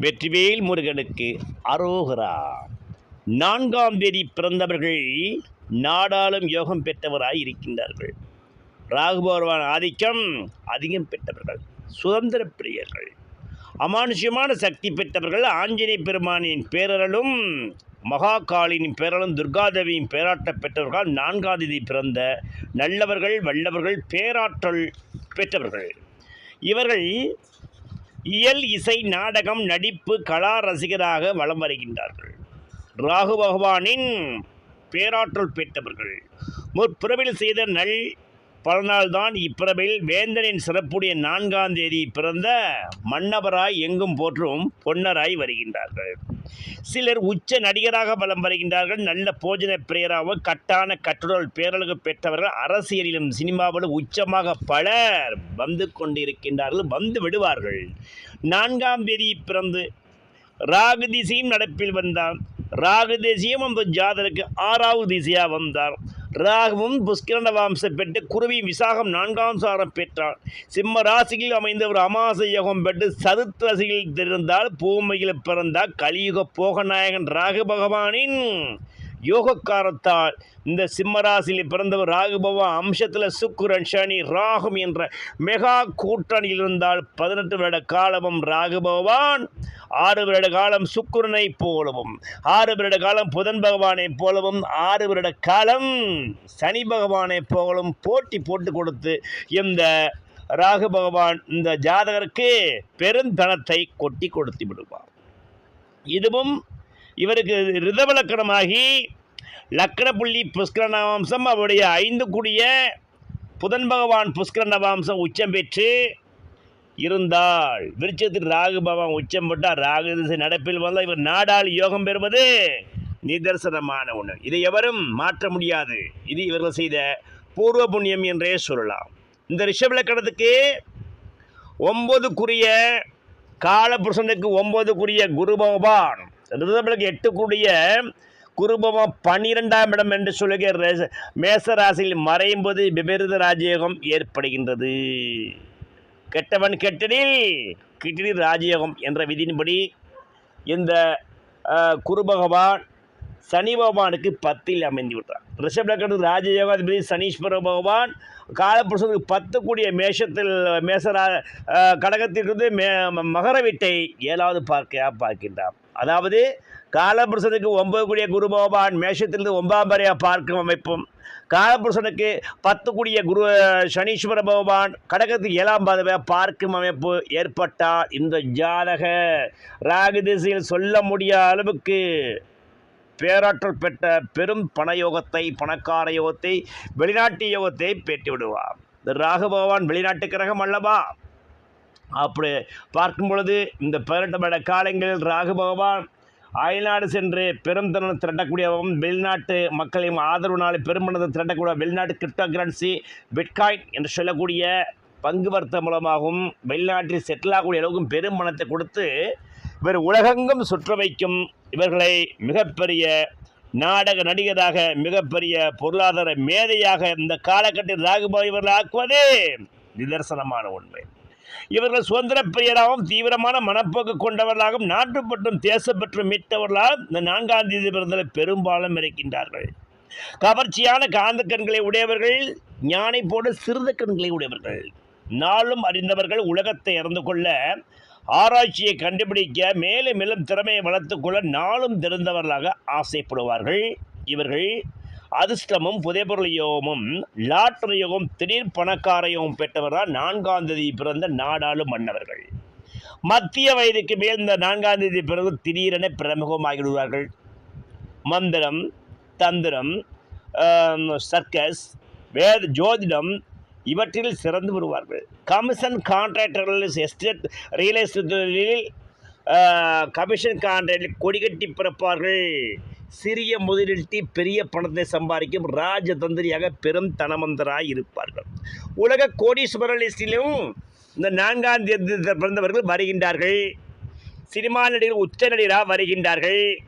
வெற்றிவேல் முருகனுக்கு அரோகரா. நான்காம் தேதி பிறந்தவர்கள் நாடாளும் யோகம் பெற்றவராய் இருக்கின்றார்கள். ராகுபகவான் ஆதிக்கம் அதிகம் பெற்றவர்கள் சுதந்திர பிரியர்கள். அமானுஷ்யமான சக்தி பெற்றவர்கள் ஆஞ்சநேய பெருமானின் பேரரலும் மகாகாளியின் பேரலும் துர்காதேவியின் பேராட்ட பெற்றவர்கள் நான்காம் தேதி பிறந்த நல்லவர்கள் வல்லவர்கள் பேராற்றல் பெற்றவர்கள். இவர்கள் இயல் இசை நாடகம் நடிப்பு கலா ரசிகராக வலம் வருகின்றார்கள். ராகு பகவானின் பேராற்றல் பெற்றவர்கள். முற்பிறவில் செய்த நல் பலனால்தான் இப்பிறவில் வேந்தனின் சிறப்புடைய நான்காம் தேதி பிறந்த மன்னவராய் எங்கும் போற்றும் பொன்னராய் வருகின்றார்கள். சிலர் உச்ச நடிகராக வலம் வருகின்றார்கள். நல்ல போஜன பிரேயராகவும் கட்டான கட்டுடல் பேரழகு பெற்றவர்கள் அரசியலிலும் சினிமாவிலும் உச்சமாக பலர் வந்து கொண்டிருக்கின்றார்கள் வந்து விடுவார்கள். நான்காம் தேதி பிறந்து ராகு திசையும் நடப்பில் வந்தான். ராகு திசையும் அந்த ஜாதருக்கு ஆறாவது திசையாக வந்தார் ராகுவும் புஷ்கிரண வம்சம் பெற்று குருவி விசாகம் நான்காம் சாரம் பெற்றார் சிம்ம ராசியில் அமைந்த ஒரு யோகம் பெற்று சதுர்த்த ராசியில் பூமையில் பிறந்தால் கலியுக போகநாயகன் ராகு பகவானின் யோகக்காரத்தால் இந்த சிம்மராசியில் பிறந்தவர் ராகுபவா அம்சத்தில் சுக்குரன் சனி ராகும் என்ற மெகா கூட்டணியில் இருந்தால் பதினெட்டு வருட காலமும் ராகு பகவான் ஆறு வருட காலம் சுக்குரனை போலவும் ஆறு வருட காலம் புதன் பகவானைப் போலவும் ஆறு வருட காலம் சனி பகவானைப் போலவும் போட்டி போட்டு கொடுத்து இந்த ராகு பகவான் இந்த ஜாதகருக்கு பெருந்தனத்தை கொட்டி கொடுத்து விடுவார். இதுவும் இவருக்கு ரிதவலக்கணமாகி லக்கணப்புள்ளி புஷ்கர வம்சம் அவருடைய ஐந்து கூடிய புதன் பகவான் புஷ்கர வம்சம் உச்சம் பெற்று இருந்தால் விருட்சத்தில் ராகு பகவான் உச்சம் போட்டால் ராகு திசை நடப்பில் வந்தால் இவர் நாடால் யோகம் பெறுவது நிதர்சனமான ஒன்று இதை எவரும் மாற்ற முடியாது. இது இவர்கள் செய்த பூர்வ புண்ணியம் என்றே சொல்லலாம். இந்த ரிஷபலக்கணத்துக்கு ஒன்பதுக்குரிய காலபுருஷனுக்கு ஒன்பதுக்குரிய குரு பகவான் ரிஷபலுக்கு எட்டுக்குடிய குருபவம் பன்னிரெண்டாம் இடம் என்று சொல்லுகிற மேசராசியில் மேச ராசியில் மறையும் போது விபரீத ராஜயோகம் ஏற்படுகின்றது. கெட்டவன் கெட்டனில் கிட்டடி ராஜயோகம் என்ற விதியின்படி இந்த குரு பகவான் சனி பகவானுக்கு பத்தில் அமைந்து விட்டார் ரிஷபலக்கணத்து ராஜயோகாதிபதி சனீஸ்வர பகவான் காலபுருஷனுக்கு பத்து கூடிய மேஷத்தில் மேசரா கடகத்திலிருந்து மே ம- மகர வீட்டை ஏழாவது பார்க்கையாக பார்க்கின்றார். அதாவது காலபுருஷனுக்கு ஒன்பது கூடிய குரு பகவான் மேஷத்திலிருந்து ஒன்பதாம் வரையாக பார்க்கும் அமைப்பும் காலபுருஷனுக்கு பத்து கூடிய குரு சனீஸ்வர பகவான் கடகத்துக்கு ஏழாம் பாதவை பார்க்கும் அமைப்பு ஏற்பட்டால் இந்த ஜாதக ராகு திசையில் சொல்ல முடியாத அளவுக்கு பேராற்றல் பெற்ற பெரும் பண யோகத்தை பணக்கார யோகத்தை வெளிநாட்டு யோகத்தை பெற்று விடுவார் இந்த ராகு பகவான் வெளிநாட்டு கிரகம் அல்லவா? அப்படி பார்க்கும் பொழுது இந்த பதினெட்டு காலங்களில் ராகு பகவான் அயல்நாடு சென்று பெரும் தனம் திரட்டக்கூடியவும் வெளிநாட்டு மக்களையும் ஆதரவு நாளை பெருமனதை திரட்டக்கூடிய வெளிநாட்டு கிரிப்டோ கரன்சி பிட்காயின் என்று சொல்லக்கூடிய பங்கு வர்த்தகம் மூலமாகவும் வெளிநாட்டில் செட்டில் ஆகக்கூடிய அளவுக்கும் பெரும் பணத்தை கொடுத்து இவர் உலகெங்கும் சுற்ற வைக்கும் இவர்களை மிகப்பெரிய நாடக நடிகராக மிகப்பெரிய பொருளாதார மேதையாக இந்த காலகட்டத்தில் ராகுபாய் இவர்கள் ஆக்குவது நிதர்சனமான உண்மை. இவர்கள் சுதந்திர பிரியராகவும் தீவிரமான மனப்போக்கு கொண்டவர்களாகவும் நாட்டுப்பற்றும் தேசப்பற்றும் மீட்டவர்களால் இந்த நான்காம் தேதி பிறந்தலை பெரும்பாலும் இருக்கின்றார்கள் கவர்ச்சியான காந்த கண்களை உடையவர்கள் ஞானை போல சிறுத கண்களை உடையவர்கள். நாளும் அறிந்தவர்கள் உலகத்தை அறிந்து கொள்ள ஆராய்ச்சியை கண்டுபிடிக்க மேலும் மேலும் திறமையை வளர்த்துக் கொள்ள நாளும் திறந்தவர்களாக ஆசைப்படுவார்கள். இவர்கள் அதிர்ஷ்டமும் புதைபொருள் யோகமும் லாட்டரி யோகம் திடீர் பணக்கார யோகம் பெற்றவர்கள் நான்காம் தேதி பிறந்த நாடாளும் மன்னவர்கள். மத்திய வயதுக்கு மேல் இந்த நான்காம் தேதி பிறகு திடீரென பிரமுகமாகிவிடுவார்கள். மந்திரம் தந்திரம் சர்க்கஸ் வேத ஜோதிடம் இவற்றில் சிறந்து வருவார்கள் கமிஷன் கான்ட்ராக்டர்கள் எஸ்டேட் ரியல் எஸ்டேட் தொழிலில் கமிஷன் கான்ட்ராக்டில் கொடிகட்டி பிறப்பார்கள். சிறிய முதலீட்டி பெரிய பணத்தை சம்பாதிக்கும் ராஜதந்திரியாக பெரும் தனமந்தராக இருப்பார்கள். உலக கோடீஸ்வர லிஸ்டிலும் இந்த நான்காம் தேதி பிறந்தவர்கள் வருகின்றார்கள். சினிமா நடிகர் உச்ச நடிகராக வருகின்றார்கள்.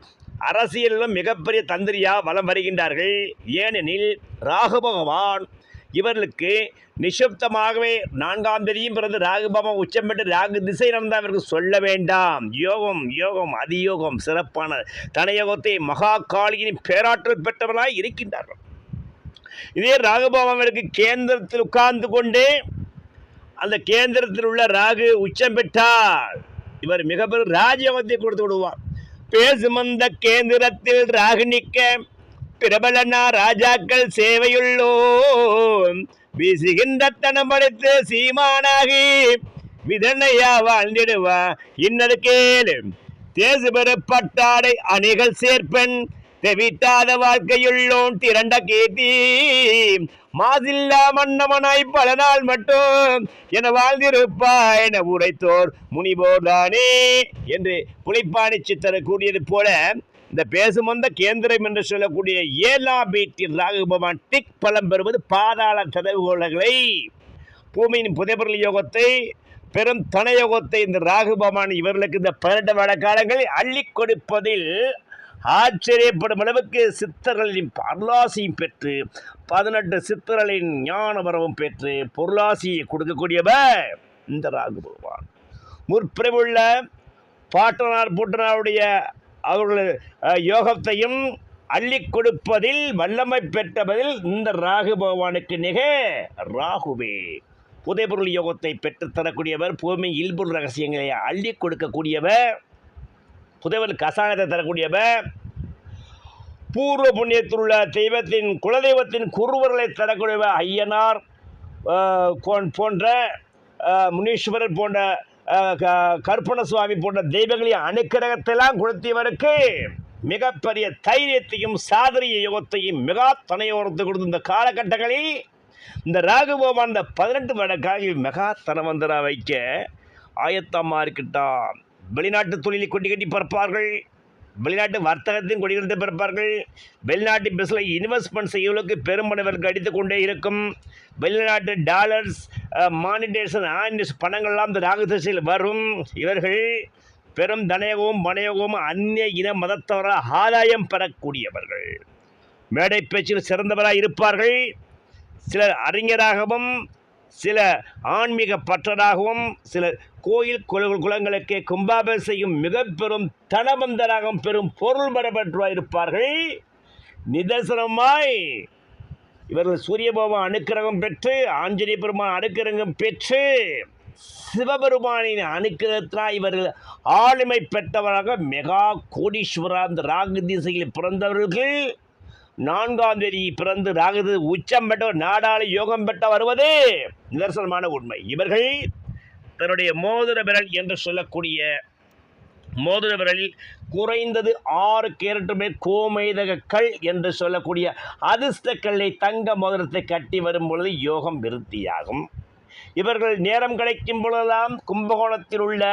அரசியலிலும் மிகப்பெரிய தந்திரியாக வலம் வருகின்றார்கள். ஏனெனில் ராகு பகவான் இவர்களுக்கு நிசப்தமாகவே நான்காம் தேதியும் பிறந்து ராகுபாமா உச்சம் பெற்று ராகு திசை நடந்தால் இவருக்கு சொல்ல வேண்டாம். யோகம் யோகம் அதியோகம் சிறப்பான தனயோகத்தை மகா காளியின் பேராற்றல் பெற்றவர்களாய் இருக்கின்றார்கள். இதே ராகுபாமாவிற்கு கேந்திரத்தில் உட்கார்ந்து கொண்டு அந்த கேந்திரத்தில் உள்ள ராகு உச்சம் பெற்றால் இவர் மிக பெரும் ராஜயோகத்தை கொடுத்து விடுவார். பேசுமந்த கேந்திரத்தில் ராகு நிற்க பிரபலனா ராஜாக்கள் சேவையுள்ளோ வீசுகின்ற தனம் படைத்து சீமானாகி விதனையா வாழ்ந்திடுவா. இன்னது கேளு தேசு பெறப்பட்டாடை அணிகள் சேர்ப்பன் தெவிட்டாத வாழ்க்கையுள்ளோன் திரண்ட கீர்த்தி. மாதில்லா மன்னமனாய் பல நாள் மட்டும் என வாழ்ந்திருப்பா என உரைத்தோர் முனிபோர்தானே என்று புலிப்பாணி சித்தர் கூறியது போல இந்த பேசுமந்த கேந்திரம் என்று சொல்லக்கூடிய ஏலா பீட்டில் ராகு பகவான் டிக் பலம் பெறுவது பாதாள தடவுகோள்களை பூமியின் புதைபொருள் யோகத்தை பெரும் தனயோகத்தை இந்த ராகு பகவான் இவர்களுக்கு இந்த பன்னெண்டு வருட காலங்களில் அள்ளி கொடுப்பதில் ஆச்சரியப்படும் அளவுக்கு சித்தர்களின் அருளாசியும் பெற்று பதினெட்டு சித்தர்களின் ஞான வரவும் பெற்று பொருளாசியை கொடுக்கக்கூடியவர் இந்த ராகு பகவான். முற்பிறவுள்ள பாட்டனார் பூட்டனாருடைய அவர்கள் யோகத்தையும் அள்ளி கொடுப்பதில் வல்லமை பெற்றபதில் இந்த ராகு பகவானுக்கு நிக ராகுவே. புதைபொருள் யோகத்தை பெற்றுத்தரக்கூடியவர் பூமி இல்பொருள் ரகசியங்களை அள்ளி கொடுக்கக்கூடியவர் புதைவல் கசாயத்தை தரக்கூடியவர் பூர்வ புண்ணியத்தில் உள்ள தெய்வத்தின் குலதெய்வத்தின் குருவர்களை தரக்கூடியவர் ஐயனார் போன்ற முனீஸ்வரர் போன்ற ஆஹ், க- சுவாமி போன்ற தெய்வங்களின் அனுக்கிரகத்தெல்லாம் கொடுத்தவருக்கு மிகப்பெரிய தைரியத்தையும் சாதரிய யோகத்தையும் மிகா தனையோரத்தை கொடுத்த இந்த காலகட்டங்களில் இந்த ராகுபோமான் இந்த பதினெட்டு வருட மெகா தனவந்தரா வைக்க ஆயத்தமாக இருக்கட்டான் வெளிநாட்டு தொழிலை கொட்டி கட்டி பறப்பார்கள் வெளிநாட்டு வர்த்தகத்தின் கொடிகளுக்கு பிறப்பார்கள் வெளிநாட்டு பிஸ்னில் இன்வெஸ்ட்மெண்ட் செய்வதற்கு பெரும்பனவருக்கு அடித்து கொண்டே இருக்கும். வெளிநாட்டு டாலர்ஸ் மானிட்டேஷன் ஆனிஸ் பணங்கள்லாம் இந்த ராகதிசையில் வரும். இவர்கள் பெரும் தனயோகமும் மனயோகமும் அந்நிய இன மதத்தவரால் ஆதாயம் பெறக்கூடியவர்கள். மேடை பேச்சில் சிறந்தவராக இருப்பார்கள். சிலர் அறிஞராகவும் சில ஆன்மீக பற்றராகவும் சில கோயில் குல கும்பாபம் செய்யும் மிக பெரும் தனபந்தராகவும் பெரும் பொருள் பெறப்பட்டுவாய் இருப்பார்கள். நிதர்சனமாய் இவர்கள் சூரிய அனுக்கிரகம் பெற்று ஆஞ்சநேய பெருமான் அனுக்கிரகம் பெற்று சிவபெருமானின் அனுக்கிரகத்தினால் இவர்கள் ஆளுமை பெற்றவராக மெகா கோடீஸ்வரா அந்த ராகு திசையில் பிறந்தவர்கள். நான்காம் தேதி பிறந்து ராகு உச்சம் பெற்ற நாடாளி யோகம் பெற்ற வருவது நிதர்சனமான உண்மை. இவர்கள் தன்னுடைய மோதிர விரல் என்று சொல்லக்கூடிய மோதிர குறைந்தது ஆறு கேரட்டுமே கோமைதக கல் என்று சொல்லக்கூடிய அதிர்ஷ்ட கல்லை தங்க மோதிரத்தை கட்டி வரும் பொழுது யோகம் விருத்தியாகும். இவர்கள் நேரம் கிடைக்கும் பொழுதெல்லாம் கும்பகோணத்தில் உள்ள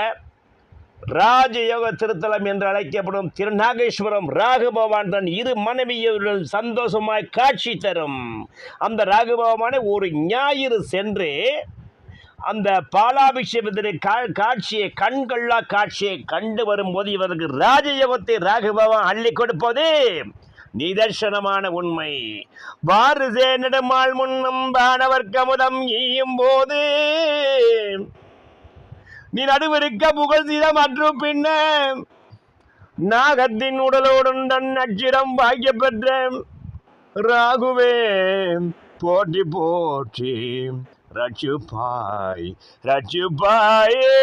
ராஜயோக திருத்தலம் என்று அழைக்கப்படும் திருநாகேஸ்வரம் ராகு பகவான் தன் இரு மனைவியுடன் சந்தோஷமாய் காட்சி தரும். அந்த ராகு பகவானை ஒரு ஞாயிறு சென்று அந்த பாலாபிஷேகத்தின் கா காட்சியை கண்கொள்ளா காட்சியை கண்டு வரும்போது இவருக்கு ராஜயோகத்தை ராகுபவன் அள்ளி கொடுப்பது நிதர்சனமான உண்மை. வாரிசே நெடுமாள் முன்னும் வானவர் கமுதம் ஈயும் போது நீ நடுவிருக்க புகழ் செய்த மற்றும் பின்ன நாகத்தின் உடலோடும் தன் அச்சிரம் பாக்கிய பெற்ற ராகுவே போற்றி போற்றி. ரட்சுபாய் ரட்சுபாயே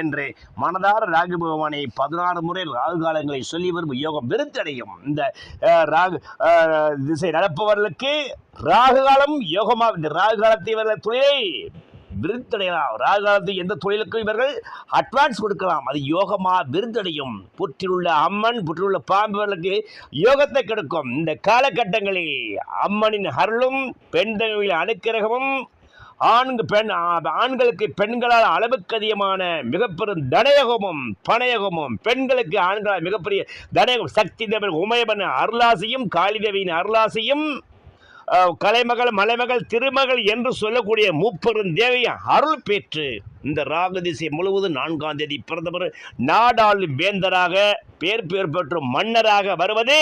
என்று மனதார ராகு பகவானை பதினாறு முறை ராகு காலங்களை சொல்லி வரும் யோகம் விருத்தடையும். இந்த ராகு திசை நடப்பவர்களுக்கு ராகு காலம் யோகமாக இந்த ராகு காலத்தை இவர்கள் தொழிலை விருத்தடையலாம். ராகு காலத்தை எந்த தொழிலுக்கும் இவர்கள் அட்வான்ஸ் கொடுக்கலாம். அது யோகமா விருந்தடையும் புற்றிலுள்ள அம்மன் புற்றிலுள்ள பாம்புகளுக்கு யோகத்தை கெடுக்கும். இந்த காலகட்டங்களில் அம்மனின் அருளும் பெண்களின் அனுக்கிரகமும் ஆண்கு பெண் ஆண்களுக்கு பெண்களால் அளவுக்கு அதிகமான மிகப்பெரும் தனயோகமும் பணயோகமும் பெண்களுக்கு ஆண்களால் மிகப்பெரிய தனயோகம் சக்தி தேவன் உமையவன் அருளாசியும் காளிதேவியின் அருளாசியும் கலைமகள் மலைமகள் திருமகள் என்று சொல்லக்கூடிய முப்பெரும் தேவையை அருள் பெற்று இந்த ராகு திசை முழுவதும் நான்காம் தேதி பிறந்தவர். நாடாளு வேந்தராக பேர் பேர் பெற்று மன்னராக வருவது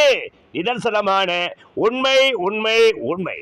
நிதர்சனமான உண்மை உண்மை உண்மை.